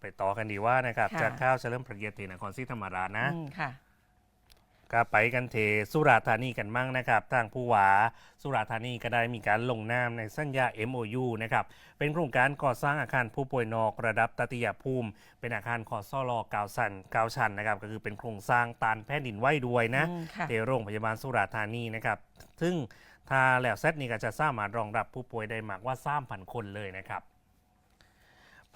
ไปต่อกันดีว่านะครับ ค่ะ จากข้าวเฉลิมพระเกียรตินครศรีธรรมราชนะ อืมค่ะ ก็ไปกันเทสุราษฎร์ธานีกันมั่งนะครับ ทางผู้ว่าสุราษฎร์ธานีก็ได้มีการลงนามในสัญญา MOU นะครับ เป็นโครงการก่อสร้างอาคารผู้ป่วยนอกระดับตติยภูมิ เป็นอาคารขอซ่อรอเกาวสันเกาวชันนะครับ ก็คือเป็นโครงสร้างตานแผ่นดินไหวด้วยนะ อืมค่ะที่โรงพยาบาลสุราษฎร์ธานีนะครับ ซึ่งถ้าแล้วเซตนี้ก็จะสามารถรองรับผู้ป่วยได้มากกว่า3,000 คนเลยนะครับ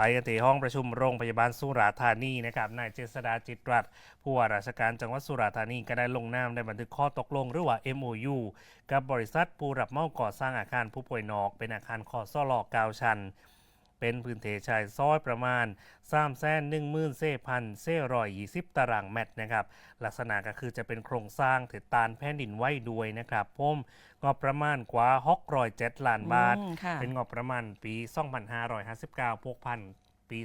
ไปกันที่ห้องประชุมโรงพยาบาลสุราษฎร์ธานีนะครับนายเจษดาจิตรัตน์ผู้ว่าราชการจังหวัดสุราษฎร์ธานีก็ได้ลงนามในบันทึกข้อตกลงหรือว่า MOU กับบริษัทผู้รับเหมาก่อสร้างอาคารผู้ป่วยนอก เป็นอาคารคอสลอกาวชัน เป็นพื้นที่ชายซอยประมาณ3แสนหนึ่งหมื่นเซพันเซรอยยี่สิบตารางเมตรนะครับ ลักษณะก็คือจะเป็นโครงสร้างถือตานแผ่นดินไหวด้วยนะครับผมก็ประมาณกว่า607ล้านบาทอืมค่ะเป็นงบประมาณปี 2559พวกพันปี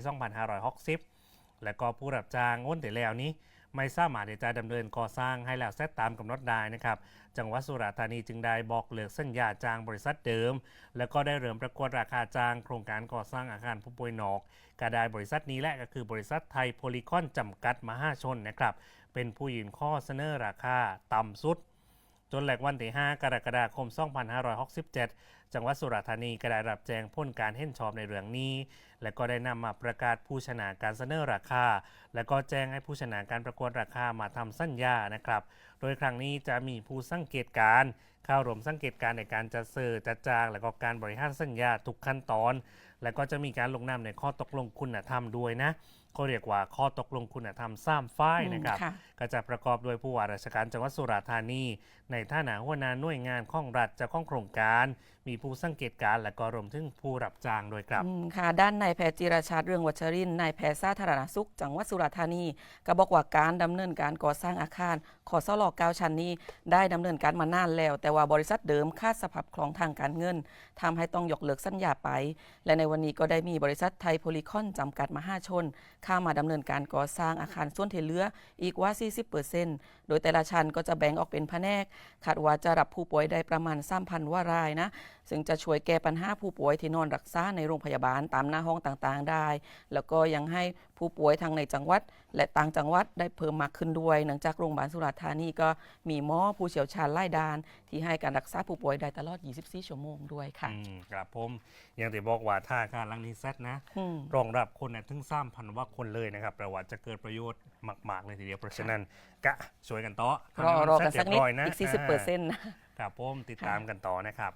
2560 และก็ผู้รับจ้างอ้นแต่แล้วนี้ ไม่สามารถที่จะดำเนินก่อสร้างให้แล้วเสร็จตามกำหนดได้นะครับจังหวัดสุราษฎร์ธานีจึงได้บอกเลิกสัญญาจ้างบริษัทเดิม แล้วก็ได้เริ่มประกวดราคาจ้าง โครงการก่อสร้างอาคารผู้ป่วยนอกก็ได้บริษัทนี้แหละก็คือบริษัทไทยโพลีคอนจำกัดมหาชนนะครับเป็นผู้ยื่นข้อเสนอราคาต่ำสุด จนแหลกวันที่ 5 กรกฎาคม 2567 จังหวัดสุราษฎร์ธานีก็ได้รับแจ้งพ้นการเห็นชอบในเรื่องนี้ และก็ได้นำมาประกาศผู้ชนะการเสนอราคา และก็แจ้งให้ผู้ชนะการประกวดราคามาทำสัญญานะครับ โดยครั้งนี้จะมีผู้สังเกตการณ์เข้าร่วมสังเกตการณ์ในการจัดซื้อจัดจ้าง และก็การบริหารสัญญาทุกขั้นตอน และก็จะมีการลงนามในข้อตกลงคุณธรรมด้วยนะ เขาเรียกว่าข้อตกลงคุณธรรมสามฝ่ายนะครับอืมค่ะก็จะประกอบด้วยผู้ว่าราชการจังหวัดสุราษฎร์ธานี ในฐานะหัวหน้าหน่วยงานข้องรัฐเจ้าของโครงการ มีผู้สังเกตการณ์และก็รวมถึงผู้รับจ้างด้วยครับอืมค่ะ ด้านนายแพทย์จิรชาติเรืองวัชรินทร์นายแพทย์สาธารณสุข จังหวัดสุราษฎร์ธานี ก็บอกว่าการดำเนินการก่อสร้างอาคารขอสลอกเก้าชั้นนี้ ได้ดำเนินการมานานแล้ว แต่ว่าบริษัทเดิมขาดสภาพคล่องทางการเงินทำให้ต้องยกเลิกสัญญาไป และในวันนี้ก็ได้มีบริษัทไทยโพลีคอนจำกัดมหาชนเข้ามาดำเนินการก่อสร้างอาคารส่วนเทเลืออีกว่า 40%โดยแต่ละชั้นก็จะแบ่งออกเป็นแผนกคาดว่าจะรับผู้ป่วยได้ประมาณ3,000ว่ารายนะ ซึ่งจะช่วยแก้ปัญหาผู้ป่วยที่นอนรักษาในโรงพยาบาลตามหน้าห้องต่างๆได้ แล้วก็ยังให้ผู้ป่วยทางในจังหวัด และต่างจังหวัดได้เพิ่มมากขึ้นด้วยเนื่องจากโรงพยาบาลสุราษฎร์ธานีก็มีหมอผู้เชี่ยวชาญไล่ดาน ที่ให้การรักษาผู้ป่วยได้ตลอด 24 ชั่วโมงด้วยค่ะอืมครับผมอย่างที่บอกว่าถ้าการลังนี้เซตนะอืม รองรับคนนะถึงสามพันว่าคนเลยนะครับแปลว่าจะเกิดประโยชน์มาก ๆ เลยทีเดียวเพราะฉะนั้นกะช่วยกันต่อรอรอกันทำให้สักนิดเรียบร้ยะอีก40%นะ ครับผมติดตามกันต่อนะครับ